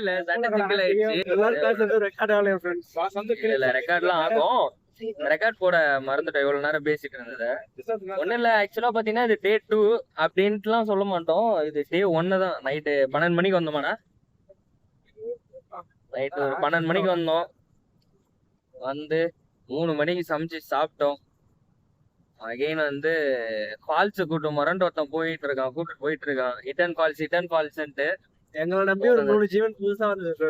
இல்ல சண்டை சிக்கல் ஆயிடுச்சு. இல்ல ரெக்கார்ட்லாம் ஆகும். ரெக்கார்ட் போட மறந்துட்டோம் இவ்வளவு நேரம் பேசிட்டு இருந்தது. ஒண்ணு இல்ல ஆக்சுவலா பாத்தீங்கன்னா இது டே டூ அப்படின்ட்டுலாம் சொல்ல மாட்டோம். இது டே ஒன்னு தான். நைட்டு பன்னெண்டு மணிக்கு வந்தோமாண்ணா நைட்டு ஒரு பன்னெண்டு மணிக்கு வந்தோம். வந்து மூணு மணிக்கு சமைச்சு சாப்பிட்டோம். அகைன் வந்து ஃபால்ஸ் கூட்டம் மரண்டு ஒருத்தன் போயிட்டு இருக்கான் கூட்டிட்டு போயிட்டு இருக்கான். இட்டன் ஃபால்ஸ் இட்டன் ஃபால்ஸ்ன்ட்டு எங்களை நம்பி ஒரு மூணு ஜீவன் புதுசா வந்தது.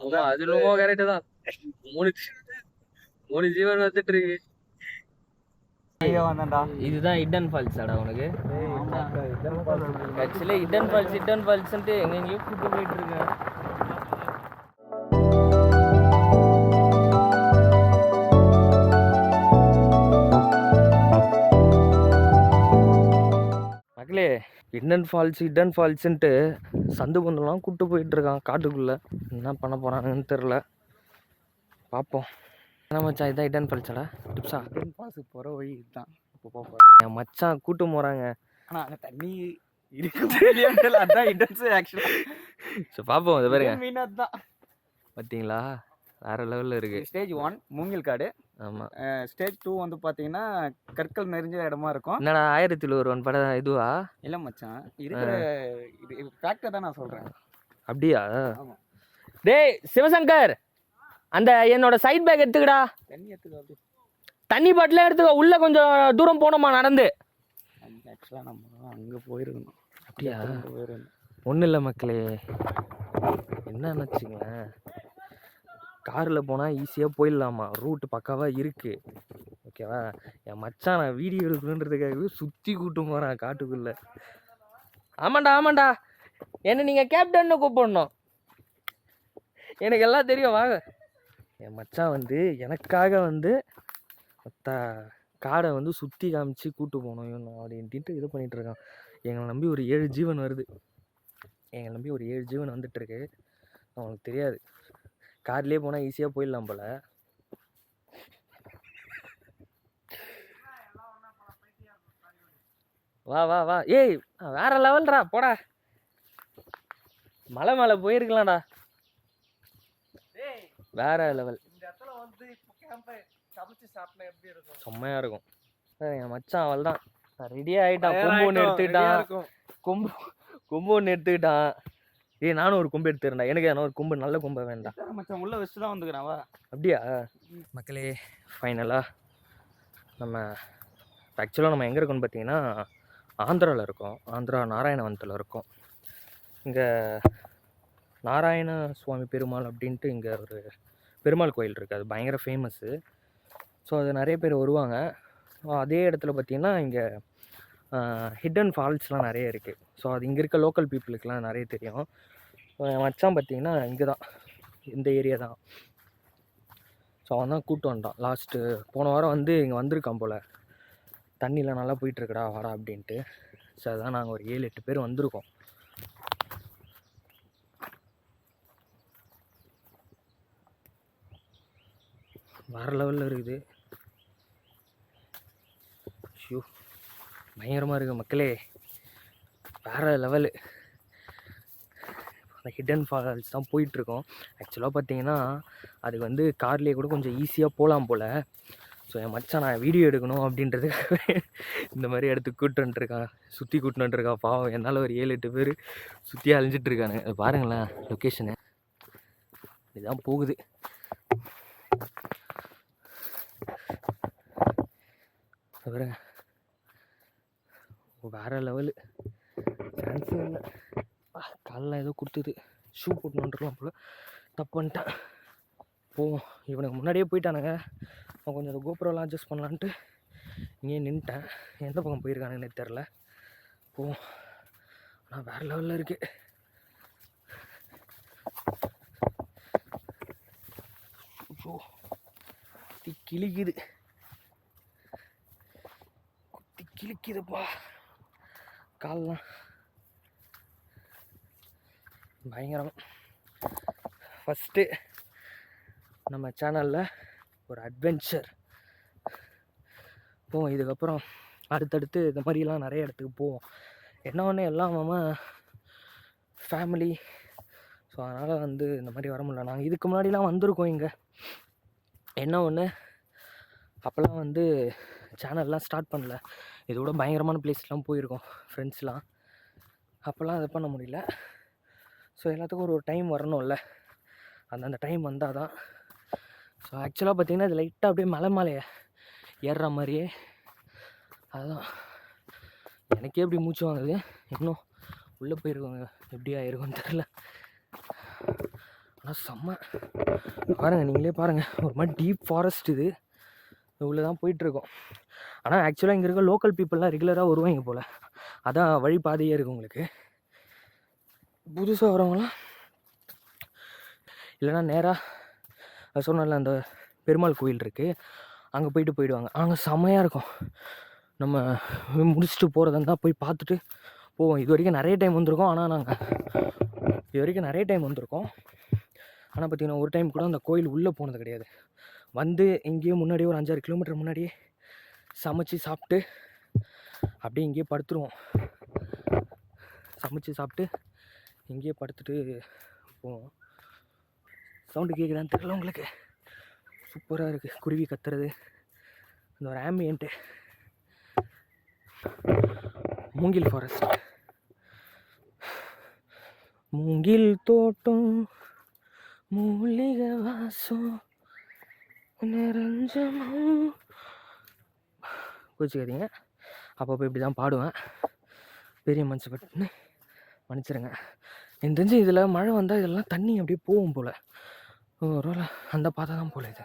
ஆமா அது ரொம்ப கரெக்ட் தான். மூணு மூணு ஜீவன் வந்துட்டு இருக்கு. இதுதான் இடன் ஃபால்ஸ் அடா உனக்கு. ஆக்சுவலி இடன் ஃபால்ஸ் இடன் ஃபால்ஸ்ன்ட்டு எங்கெங்கேயோ கூட்டு போயிட்டு இருக்கேன். மக்களே இடன் ஃபால்ஸ் இடன் ஃபால்ஸ்ன்ட்டு சந்து பந்தெல்லாம் கூட்டு போயிட்டு இருக்கான் காட்டுக்குள்ள. என்ன பண்ண போறானுன்னு தெரில பார்ப்போம் என்ன மச்சான் இதான் இடன் ஃபால்ஸாடா டிப்ஸா? Ten pass போற வழி இதுதான். இப்போ போக என் மச்சான் கூட்டு போறாங்க. ஆனா அங்க தண்ணி இருக்கு அதான் இன்டென்ஸ் ஆக்சுவலா ஸோ பார்ப்போம் இது பாருங்க. மீன் அதான் பார்த்தீங்களா வேற லெவலில் இருக்கு. ஸ்டேஜ் ஒன் மூங்கில் காடு. ஆமாம் ஸ்டேஜ் டூ வந்து பாத்தீங்கன்னா கற்கள் நிறைஞ்ச இடமா இருக்கும். என்னடா ஆயிரத்தில் ஒருவன் படம் இதுவா? இல்ல மச்சான் இருக்கிற இது ஃபேக்டர் தான் நான் சொல்றேன். அப்படியா. டேய் சிவசங்கர் அந்த என்னோட சைட் பேக் எடுத்துக்கடா. தண்ணி எடுத்துக்கோ தண்ணி பாட்டிலாம் எடுத்துக்கோ உள்ள கொஞ்சம் தூரம் போனோமா நடந்து. ஆக்சுவலா நம்ம அங்க போயிருக்கணும் அப்படியா? போயிருக்கணும் ஒன்றும் இல்லை மக்களே. என்னன்னு வச்சுங்களேன் காரில் போனால் ஈஸியாக போயிடலாமா? ரூட் பக்காவாக இருக்குது ஓகேவா என் மச்சான் நான் வீடியோ எடுக்கணுன்றதுக்காகவே சுற்றி கூட்டு போகிறான் காட்டுக்குள்ளே. ஆமாண்டா ஆமாண்டா. என்ன நீங்கள் கேப்டன்னு கூப்பிடணும். எனக்கு எல்லாம் தெரியும் வாங்க. என் மச்சான் வந்து எனக்காக வந்து மொத்த காடை வந்து சுற்றி காமிச்சு கூட்டு போகணும் இவனும் அப்படின்ட்டு இது பண்ணிகிட்ருக்கான் எங்களை நம்பி ஒரு ஏழு ஜீவன் வருது. எங்களை நம்பி ஒரு ஏழு ஜீவன் வந்துட்டுருக்கு அவனுக்கு தெரியாது. கார்லேயே போனால் ஈஸியாக போயிடலாம் போல. வா வா வா. ஏய் வேற லெவல்டா போடா. மலை மேலே போயிருக்கலாம்டா. வேற லெவல் செம்மையா இருக்கும். என் மச்சான் அவள் தான் ரெடி ஆயிட்டான். கொம்பு ஒன்று எடுத்துக்கிட்டான். கொம்பு கொம்பு ஒன்று எடுத்துக்கிட்டான். ஏய் நானும் ஒரு கொம்பு எடுத்துக்கிறேன்டா. எனக்கு நான் ஒரு கொம்பு நல்ல கொம்பை வேண்டாம். மச்சான். உள்ள வச்சு தான் வந்துக்கிறேன் வா. அப்படியா? மக்களே ஃபைனலாக நம்ம ஆக்சுவலாக நம்ம எங்கே இருக்கோம்னு பார்த்தீங்கன்னா ஆந்திராவில் இருக்கோம். ஆந்திரா நாராயணவனத்தில் இருக்கோம். இங்கே நாராயண சுவாமி பெருமாள் அப்படின்ட்டு இங்கே ஒரு பெருமாள் கோயில் இருக்குது அது பயங்கர ஃபேமஸ்ஸு ஸோ அது நிறைய பேர் வருவாங்க. அதே இடத்துல பார்த்தீங்கன்னா இங்கே ஹிடன் ஃபால்ஸ்லாம் நிறைய இருக்குது ஸோ அது இங்கே இருக்க லோக்கல் பீப்புளுக்கெலாம் நிறைய தெரியும். மச்சான் பார்த்தீங்கன்னா இங்கே தான். இந்த ஏரியா தான். ஸோ அவன் தான் கூட்டு வந்தான். லாஸ்ட்டு போன வாரம் வந்து இங்கே வந்திருக்கான் போல். தண்ணியில் நல்லா போயிட்டுருக்குடா வாடா அப்படின்ட்டு. ஸோ அதான் நாங்கள் ஒரு ஏழு எட்டு பேர் வந்திருக்கோம். வேறு லெவலில் இருக்குது ஷூ பயங்கரமாக இருக்குது மக்களே. வேறு லெவலு அந்த ஹிடன் ஃபால்ஸ் தான் போயிட்டுருக்கோம். ஆக்சுவலாக பார்த்தீங்கன்னா அது வந்து கார்லேயே கூட கொஞ்சம் ஈஸியாக போகலாம் போல். ஸோ என் மச்சான் நான் வீடியோ எடுக்கணும் அப்படின்றதுக்காகவே இந்த மாதிரி இடத்துக்கு கூட்டு சுற்றி கூட்டு பாவம் என்னால் ஒரு ஏழு எட்டு பேர் சுற்றி அலைஞ்சிட்டு அது பாருங்களேன் லொக்கேஷனு இதுதான் போகுது. பாருங்கள் பாருங்க. வேறு லெவலு சான்ஸே இல்லை. காலில் ஏதோ கொடுத்துது. ஷூ போட்டுருக்கலாம் போல். தப்பு பண்ணிட்டேன். போவோம். இவனுக்கு முன்னாடியே போயிட்டானுங்க. அவன் கொஞ்சம் அந்த கோபுரம்லாம் அட்ஜஸ்ட் பண்ணலான்ட்டு இங்கேயே நின்ட்டேன் எந்த பக்கம் போயிருக்கானுங்கன்னு தெரில போவோம். ஆனால் வேறு லெவலில் இருக்குது ஓ குத்தி கிழிக்குது. குத்தி கிழிக்குதுப்பா. கால்லாம் பயங்கரம். ஃபஸ்ட்டு நம்ம சேனலில் ஒரு அட்வென்ச்சர் போவோம். இதுக்கப்புறம் அடுத்தடுத்து இந்த மாதிரிலாம் நிறைய இடத்துக்கு போவோம். என்ன ஒன்று எல்லாம் ஃபேமிலி ஸோ அதனால் வந்து இந்த மாதிரி வர முடியல. நாங்கள் இதுக்கு முன்னாடிலாம் வந்திருக்கோம் இங்கே. என்ன ஒன்று அப்போல்லாம் வந்து சேனல்லாம் ஸ்டார்ட் பண்ணல. இதோட பயங்கரமான பிளேஸ்லாம் போயிருக்கோம் ஃப்ரெண்ட்ஸ்லாம் அப்போல்லாம் அதை பண்ண முடியல. ஸோ எல்லாத்துக்கும் ஒரு ஒரு டைம் வரணும்ல. அந்தந்த டைம் வந்தால் தான் ஸோ ஆக்சுவலாக பார்த்திங்கன்னா இது லைட்டாக அப்படியே மலை மலையை ஏறுற மாதிரியே. அதுதான் எனக்கே எப்படி மூச்சு வாங்குது. இன்னும் உள்ளே போயிருக்கோங்க. எப்படி ஆயிருக்கும்னு தெரில ஆனால் செம்ம. பாருங்கள் நீங்களே பாருங்கள் ஒரு மாதிரி டீப் ஃபாரஸ்ட் இது. உள்ளே தான் போயிட்டுருக்கோம். ஆனால் ஆக்சுவலாக இங்கே இருக்க லோக்கல் பீப்புளெலாம் ரெகுலராக வருவாங்க போல். அதான் வழி பாதையே இருக்குது உங்களுக்கு. புதுசாக வரவங்களாம் இல்லைன்னா நேராக சொன்னல அந்த பெருமாள் கோயில் இருக்குது அங்கே போயிட்டு போயிடுவாங்க. அங்கே செம்மையாக இருக்கும். நம்ம முடிச்சுட்டு போகிறதா இருந்தால் போய் பார்த்துட்டு போவோம். இது வரைக்கும் நிறைய டைம் வந்திருக்கோம். ஆனால் நாங்கள் இது வரைக்கும் நிறைய டைம் வந்திருக்கோம். ஆனால் பார்த்திங்கன்னா ஒரு டைம் கூட அந்த கோயில் உள்ளே போனது கிடையாது. வந்து இங்கேயே முன்னாடியே ஒரு அஞ்சாறு கிலோமீட்டர் முன்னாடியே சமைச்சு சாப்பிட்டு அப்படியே இங்கேயே படுத்துருவோம். சமைச்சு சாப்பிட்டு இங்கேயே படுத்துட்டு போவோம். சவுண்டு கேட்குதான்னு தெரியல உங்களுக்கு? சூப்பராக இருக்குது குருவி கத்துறது. இந்த ஒரு ஆம்பியன்ட்டு மூங்கில் ஃபாரஸ்ட் மூங்கில் தோட்டம் மூலிகை வாசம். கோச்சிக்காதீங்க அப்பப்போ இப்படி தான் பாடுவேன். பெரிய மனுஷன் பட்டுன்னு மன்னிச்சிருங்க. எனக்கு தெரிஞ்சு இதில் மழை வந்தால் இதெல்லாம் தண்ணி அப்படியே போகும் போல். ஒரு அந்த பார்த்தா தான் போல இது.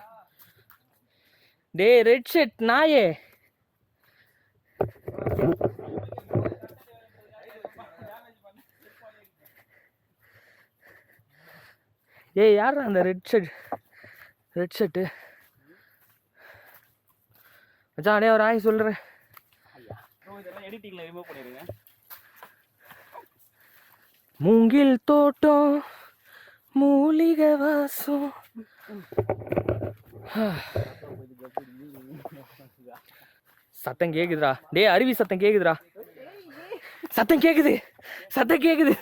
டே ரெட் ஷர்ட் நாயே. ஏய் யார் அந்த ரெட் ஷர்ட்? Red shirt. மச்சான் அடே ஒரு ஆய் சொல்கிறேன் மூங்கில் தோட்டம் மூலிகை வாசம். சத்தம் கேக்குதுடா. டேய் அருவி சத்தம் கேக்குதுடா. சத்தம் கேக்குது. சத்தம் கேக்குது.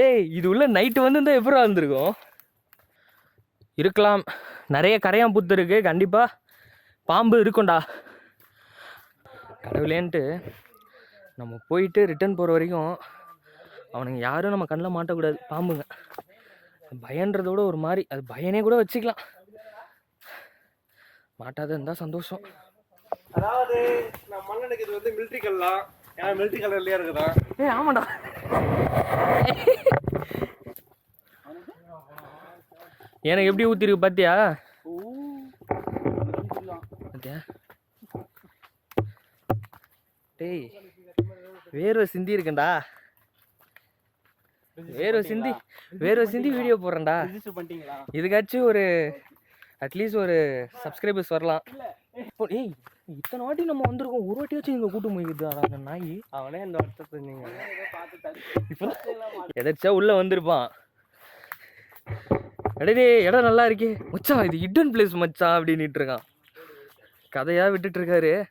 ஏய் இது உள்ள நைட்டு வந்து எப்படா வந்துருக்கும்? இருக்கலாம். நிறைய கரையான் புத்து இருக்கு. கண்டிப்பா. பாம்பு இருக்கும்டா. கடவுளேன்ட்டு நம்ம போயிட்டு ரிட்டர்ன் போகிற வரைக்கும் அவனுங்க யாரும் நம்ம கண்ணில் மாட்டக்கூடாது. பாம்புங்க. பயன்றதோட ஒரு மாதிரி. அது பயனே கூட வச்சுக்கலாம். மாட்டாத இருந்தால் சந்தோஷம். அதாவது நான் இது வந்து மிலிட்ரி கல்லாம் ஏன்னா மிலிட்ரி கலர்லயே இருக்குதான் ஏய் ஆமாடா. எனக்கு எப்படி ஊத்திருக்கு பாத்தியா? பாத்தியா? டேய் வேர்வை சிந்தி இருக்கேன்டா. வேர்வை சிந்தி வேர்வை சிந்தி வீடியோ போடுறேன்டா. இதுக்காச்சும் ஒரு அட்லீஸ்ட் ஒரு சப்ஸ்கிரைபர்ஸ் வரலாம். இப்போ ஏய் இத்தனை வாட்டி நம்ம வந்திருக்கோம். ஒரு வாட்டியாச்சும் இங்கே கூட்டம் போய்க்குது அந்த நாய். அவனே இந்த வருஷத்தை நீங்க. எதாச்சா உள்ள வந்திருப்பான். அடடே இடம் நல்லா இருக்கே. மச்சான் இது ஹிடன் பிளேஸ் மச்சான் அப்படின்னுட்டு இருக்கான். கதையா விட்டுட்டு இருக்காரு.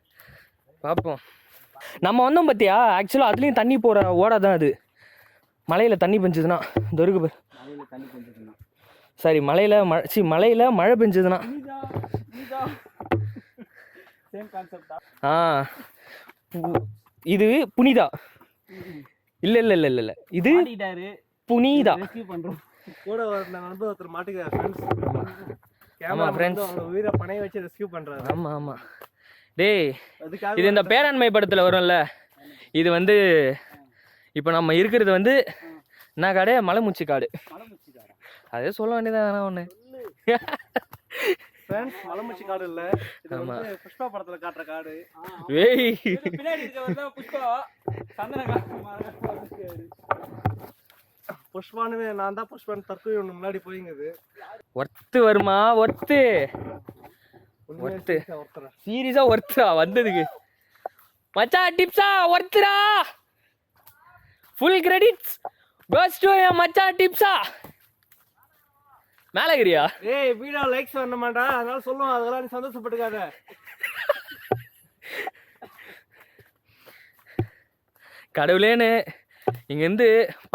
பார்ப்போம் நம்ம வந்தோம் பார்த்தியா ஆக்சுவலாக அதுலேயும் தண்ணி போகிற ஓடை தான் அது. மலையில் தண்ணி பெஞ்சதுன்னா. தொருக்கு சாரி மலையில் மழை சி மலையில் மழை பெஞ்சதுன்னா. ஆ. இது புனிதா. இல்லை இல்லை இல்லை இல்லை இல்லை. இது புனிதா. பண்றோம். கூட ஒரு நண்பர் ஒருத்தர் மாட்டிக்கிறார் ஃப்ரெண்ட்ஸ் ஆமா, friends. அவங்க உயிரை பணைய வச்சு ரெஸ்கியூ பண்றாரு. ஆமாம் ஆமாம் டேய் இது இந்த பேராண்மை படத்தில் வரும்ல? இது வந்து இப்போ நம்ம இருக்கிறது வந்து என்ன காடு? மலைமுச்சி காடு. அதே சொல்ல வேண்டியதான் ஒன்று ஃப்ரெண்ட்ஸ் மலமுச்சி காடு இல்ல. இது வந்து புஷ்பா படத்துல காட்டுற காடு. ஏய். பின்னாடி இருக்க புஷ்பா. சந்தன புஷ்பான்னு நான் தான் புஷ்பான் தற்கொலை ஒன்று முன்னாடி போயிங்குது. ஒர்த்து வருமா? ஒர்த்து. ஒர்த்து. ஒருத்தர்? சீரியஸா ஒர்த்தா வந்ததுக்கு. மச்சான் டிப்ஸா ஒர்த்துடா. ஃபுல் கிரெடிட்ஸ் கோஸ் டு மச்சான் டிப்ஸா. மேலகிரியா? ஏய் வீடியோ லைக்ஸ் பண்ண மாட்டா அதனால சொல்லுவோம் அதெல்லாம் நீ சந்தோஷப்பட்டுக்காத. கடவுளேன்னு. இங்கேருந்து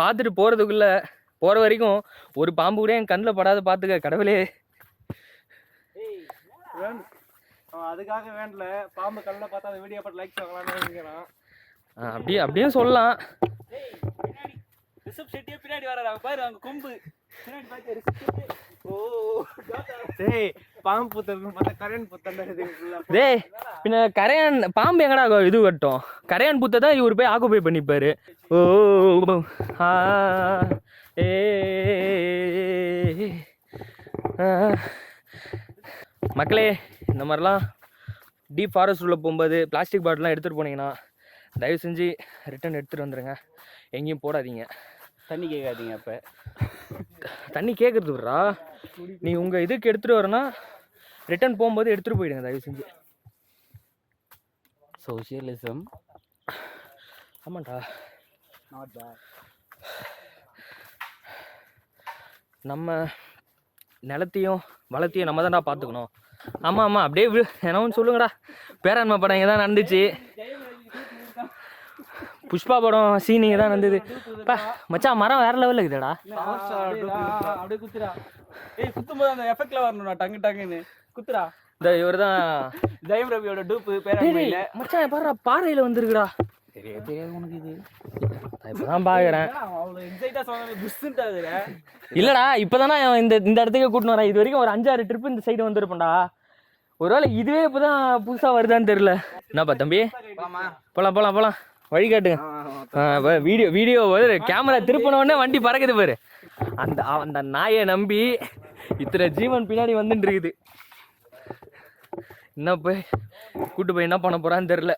பார்த்துட்டு போகிறதுக்குள்ள போகிற வரைக்கும் ஒரு பாம்பு கூட என் கண்ணில் படாத பார்த்துக்க கடவுளே. அதுக்காக வேண்டல. பாம்பு கண்ணில் பார்த்தா அந்த வீடியோ பார்த்து நினைக்கிறான். ஆ, அப்படியே அப்படியே சொல்லலாம். ரிஷப் ஷெட்டியே பின்னாடி வராரு. அவங்க பாரு அவங்க கொம்பு. பின்னாடி பார்த்து பாம்பு புத்தகம் பார்த்தா கரண்ட் புத்தம் இது ஃபுல்லா டேய் பின்ன கரையான் பாம்பு எங்கடா இது கட்டும்? கரையான் புத்தை தான் இவர் போய் ஆக்குப்பை பண்ணிப்பாரு. ஓ ஆ, ஏ ஆ. மக்களே இந்த மாதிரிலாம் டீப் ஃபாரஸ்ட் உள்ள போகும்போது பிளாஸ்டிக் பாட்டிலாம் எடுத்துகிட்டு போனீங்கன்னா தயவு செஞ்சு ரிட்டன் எடுத்துகிட்டு வந்துடுங்க எங்கேயும் போடாதீங்க. தண்ணி கேட்காதீங்க அப்ப. தண்ணி கேட்குறது விட்றா? நீ உங்கள் இதுக்கு எடுத்துகிட்டு வரனா ரிட்டன் போகும்போது எடுத்துகிட்டு போயிடுங்க தயவு செஞ்சு. சோசியலிசம் ஆமாண்டா. நம்ம நிலத்தையும் வளத்தையும் நம்ம தான்டா பார்த்துக்கணும். ஆமாம் ஆமாம் அப்படியே வி என்ன ஒன்று சொல்லுங்கடா. பேராண்மை படம் இங்கே தான் நடந்துச்சு. புஷ்பா படம் சீன் இங்கே தான் நடந்தது. பா மச்சான் மரம் வேற லெவலில் இருக்குதுடா. அப்படியே குத்துறா ஏய் குத்தும் போது அந்த எஃபெக்ட்ல வரணும்டா டங்கு டங்குன்னு. குத்துறா இந்த இவர் தான் ஜெயம் ரவியோட டூப்பு பேராண்மையில. மச்சான் பாரு பாறையில் வந்துருக்குடா. தெரியாது தெரியாது உனக்கு இது. இப்போ தான் பார்க்குறேன் அவ்வளோ எக்ஸைட்டா சொன்னாங்க புஷ்ன்ட்டாதுல இல்லடா இப்போதானே இந்த இந்த இடத்துக்கு கூட்டின்னு வரேன். இது வரைக்கும் ஒரு அஞ்சாறு ட்ரிப் இந்த சைடு வந்திருப்பேன்டா. ஒருவேளை இதுவே இப்போதான் புதுசாக வருதான்னு தெரில என்னப்பா தம்பி? போலாம் போலாம் போலாம். வழி காட்டுங்க. வீடியோ வீடியோ கேமரா திருப்பின உடனே வண்டி பறக்குது பாரு. அந்த அந்த நாயை நம்பி இத்தனை ஜீவன் பின்னாடி வந்துட்டு இருக்குது. என்ன போய் கூட்டு போய் என்ன பண்ண போறான்னு தெரில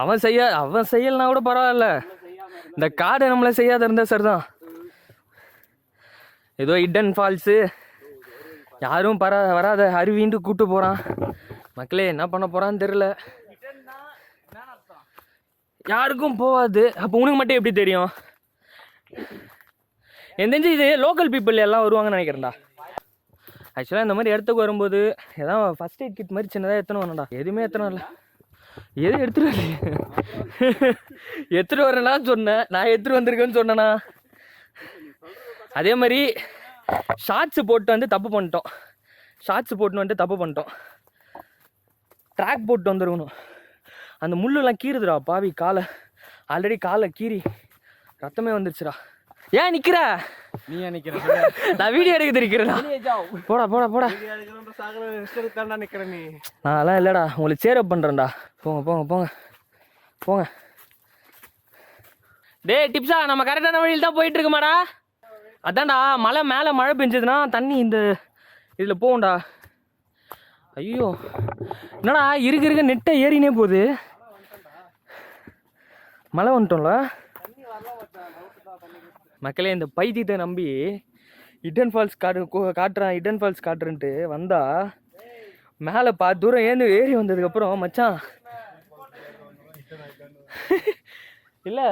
அவன் செய்ய அவன் செய்யலனா கூட பரவாயில்ல. இந்த காடு நம்மளை செய்யாத இருந்தா சரிதான். ஏதோ இடன் ஃபால்ஸு யாரும் பரா வராத அருவின்ட்டு கூட்டு போகிறான் மக்களே என்ன பண்ண போகிறான்னு தெரில யாருக்கும் போகாது. அப்போ உனக்கு மட்டும் எப்படி தெரியும்? எந்தெஞ்சு தெரிஞ்சு இது லோக்கல் பீப்புள் எல்லாம் வருவாங்கன்னு நினைக்கிறேன்டா. ஆக்சுவலாக இந்த மாதிரி இடத்துக்கு வரும்போது ஏதாவது ஃபஸ்ட் எய்ட் கிட் மாதிரி சின்னதாக எத்தனை வரணும்டா? எதுவுமே எத்தனை வரல. எது எடுத்துகிட்டு வரலையே எடுத்துகிட்டு வரேன்னா சொன்னேன். நான் எடுத்துகிட்டு வந்திருக்கேன்னு சொன்னேண்ணா அதே மாதிரி ஷார்ட்ஸ் போட்டு வந்து தப்பு பண்ணிட்டோம். ஷார்ட்ஸ் போட்டு வந்துட்டு தப்பு பண்ணிட்டோம். ட்ராக் போட்டு வந்துருக்கணும். அந்த முள்ளெல்லாம் கீறுதுடா பாவி காலை. ஆல்ரெடி காலை கீறி ரத்தமே வந்துருச்சுடா. ஏன் நிக்கிற? நீ நினைக்கிற நான் வீடியோ எடுக்க தெரிக்கிறேன்டா. போடா போடா போடா. சாகர ரெஸ்ட் தாண்டா நிக்கிற நீ. நான் அதெல்லாம் இல்லைடா உங்களுக்கு சேரப் பண்ணுறேன்டா போங்க போங்க போங்க. போங்க. டேய் டிப்ஸா நம்ம கரெக்டான வழியில் தான் போயிட்டு இருக்கோமாடா. அதான்டா மழை மேலே மழை பெஞ்சதுன்னா தண்ணி இந்த இதில் போகும்டா. ஐயோ. என்னடா இருக்க இருக்க நெட்டை ஏறினே போகுது. மழை வந்துட்டோம்ல? மக்களே இந்த பைத்தியத்தை நம்பி இடன் ஃபால்ஸ் காட்டு காட்டுறேன் இடன் ஃபால்ஸ் காட்டுறேன்ட்டு வந்தா மேலே பா தூரம் ஏந்து ஏறி வந்ததுக்கப்புறம் மச்சான். இல்லை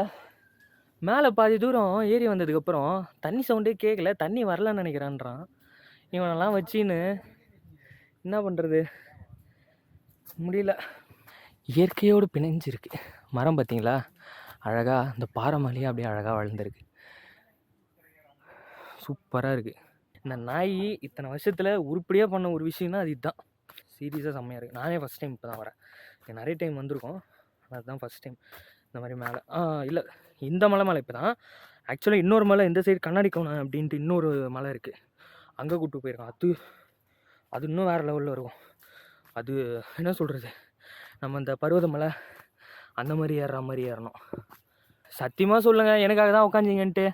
மேலே பாதி தூரம் ஏறி வந்ததுக்கப்புறம் தண்ணி சவுண்டே கேட்கல தண்ணி வரலன்னு நினைக்கிறான்றான். இவனெல்லாம் வச்சின்னு என்ன பண்ணுறது முடியல. இயற்கையோடு பிணைஞ்சிருக்கு. மரம் பார்த்தீங்களா? அழகாக இந்த பாறை மலையே அப்படியே அழகாக வளர்ந்துருக்கு. சூப்பராக இருக்குது இந்த நாய் இத்தனை வருஷத்தில் உருப்படியாக பண்ண ஒரு விஷயம்னா அது இதுதான் சீரியஸாக செம்மையாக இருக்குது நானே ஃபஸ்ட் டைம் இப்போ தான் வரேன் நிறைய டைம் வந்திருக்கோம். ஆனால் அதுதான் ஃபஸ்ட் டைம் இந்த மாதிரி மேலே. ஆ இல்லை இந்த மலை மேலே இப்போ தான் ஆக்சுவலாக இன்னொரு மலை இந்த சைடு கண்ணாடி கோணம் அப்படின்ட்டு இன்னொரு மலை இருக்குது அங்கே கூப்பிட்டு போயிருக்கோம். அது அது இன்னும் வேறு லெவலில் இருக்கும். அது என்ன சொல்கிறது நம்ம இந்த பருவத மலை அந்த மாதிரி ஏறுற மாதிரி ஏறணும். சத்தியமாக சொல்லுங்கள் எனக்காக தான் உட்காந்துங்கன்ட்டு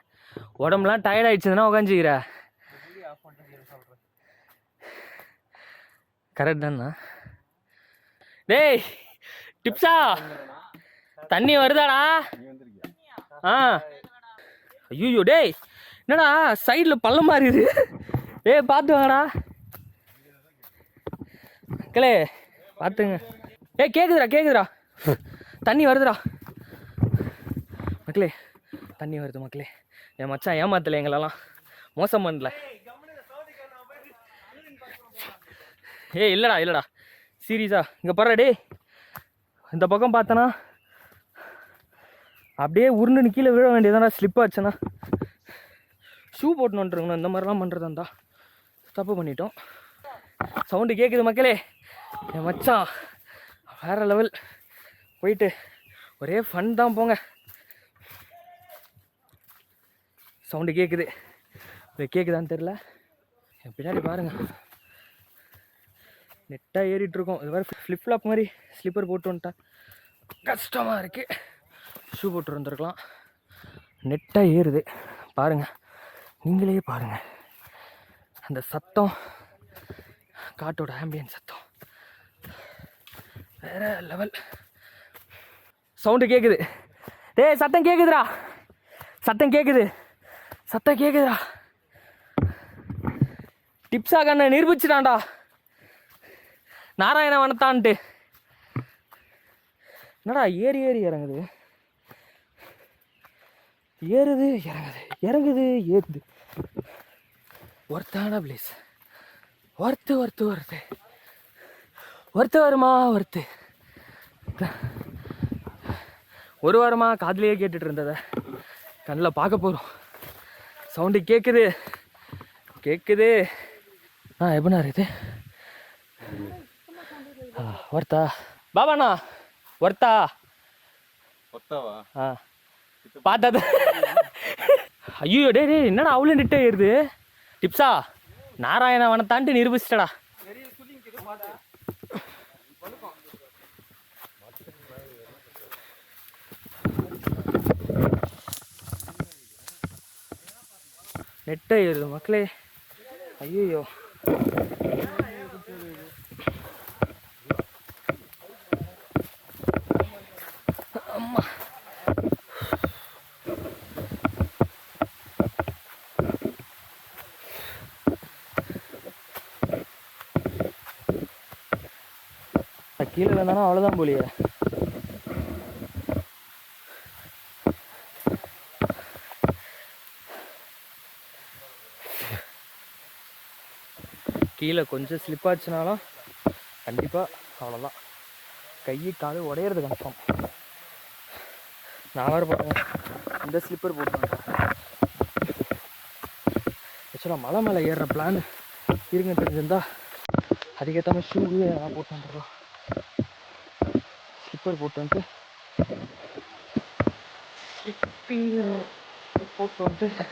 உடம்புலாம் டயர்ட் ஆயிடுச்சுன்னா உட்காந்துக்கிற கரெக்ட் தானா? டேய் டிப்ஸா? தண்ணி வருதாடா? ஆ. ஐயோ டேய் என்னடா சைடில் பள்ளம் மாறிது டேய் பார்த்து வாங்கடா. மக்களே பார்த்துங்க. ஏய் கேட்குதுடா கேட்குதுடா தண்ணி வருதுடா. மக்களே தண்ணி வருது மக்களே. என் மச்சான் ஏமாத்தலை எங்களெல்லாம். மோசம் பண்ணல. ஏய் இல்லைடா இல்லைடா. சீரியஸா இங்கே பாரு டே இந்த பக்கம் பார்த்தனா அப்படியே உருண்டுன்னு கீழே விழ வேண்டியதானா ஸ்லிப் ஆச்சுன்னா. ஷூ போட்டுன்னு இந்த மாதிரிலாம் பண்ணுறதா இருந்தா தப்பு பண்ணிட்டோம். சவுண்டு கேட்குது மக்களே. என் மச்சான் வேறு லெவல் போயிட்டு ஒரே ஃபன் தான் போங்க. சவுண்டு கேட்குது இது கேட்குதான்னு தெரில என் பின்னாடி பாருங்கள் நெட்டாக ஏறிட்டுருக்கோம். இது மாதிரி ஃப்ளிப் ஃப்ளாப் மாதிரி ஸ்லிப்பர் போட்டு வந்துட்டேன். கஷ்டமாக இருக்குது ஷூ போட்டு வந்துருக்கலாம். நெட்டாக ஏறுது. பாருங்கள் நீங்களே பாருங்கள் அந்த சத்தம் காட்டோட ஆம்பியன் சத்தம். வேறு லெவல் சவுண்டு கேட்குது டேய் சத்தம் கேட்குதுடா சத்தம் கேட்குது சத்தம் கேட்குதுடா டிப்ஸா கண்ணை நிரூபிச்சிட்டான்டா. நாராயண வனத்தான்ட்டு. என்னடா ஏறி ஏறி இறங்குது. ஏறுது இறங்குது. இறங்குது ஏறுது. ஒர்த்தான பிளேஸ் ஒர்த்து ஒர்த்து ஒருத்து. ஒருத்து வருமா ஒருத்து? ஒரு வாரமாக காதுலயே கேட்டுட்டு இருந்ததை. கண்ணில் பார்க்க போகிறோம் சவுண்டு கேட்குது கேட்குது ஆ எப்படிண்ணா ஆ ஒர்த்தா? பாபாண்ணா ஒர்த்தா? ஒத்தாவா ஆ. பார்த்தது. ஐயோ டேய் டேய் என்னடா அவ்வளோ நிட்டே ஏறுது டிப்ஸா? நாராயண வனத்தான்ட்டு நிரூபிச்சிட்டடா. நெட்டை ஏறுது மக்களே. ஐயோ கீழே இருந்தானா அவ்வளோதான் போலியே. கீழே கொஞ்சம் ஸ்லிப் ஆச்சுனாலும் கண்டிப்பாக அவ்வளோதான் கை கால் உடையிறது கன்ஃபார்ம் நான் வேறு பாருங்க இந்த ஸ்லிப்பர் போட்டு ஆக்சுவலாக மலை மேலே ஏறுற பிளான் இருங்க தெரிஞ்சிருந்தா அதுக்கேற்ற மாதிரி ஷூ நான் போட்டு வந்துடுறோம் ஸ்லிப்பர் போட்டு வந்துட்டு ஸ்லிப்பிங் போட்டு வந்துட்டு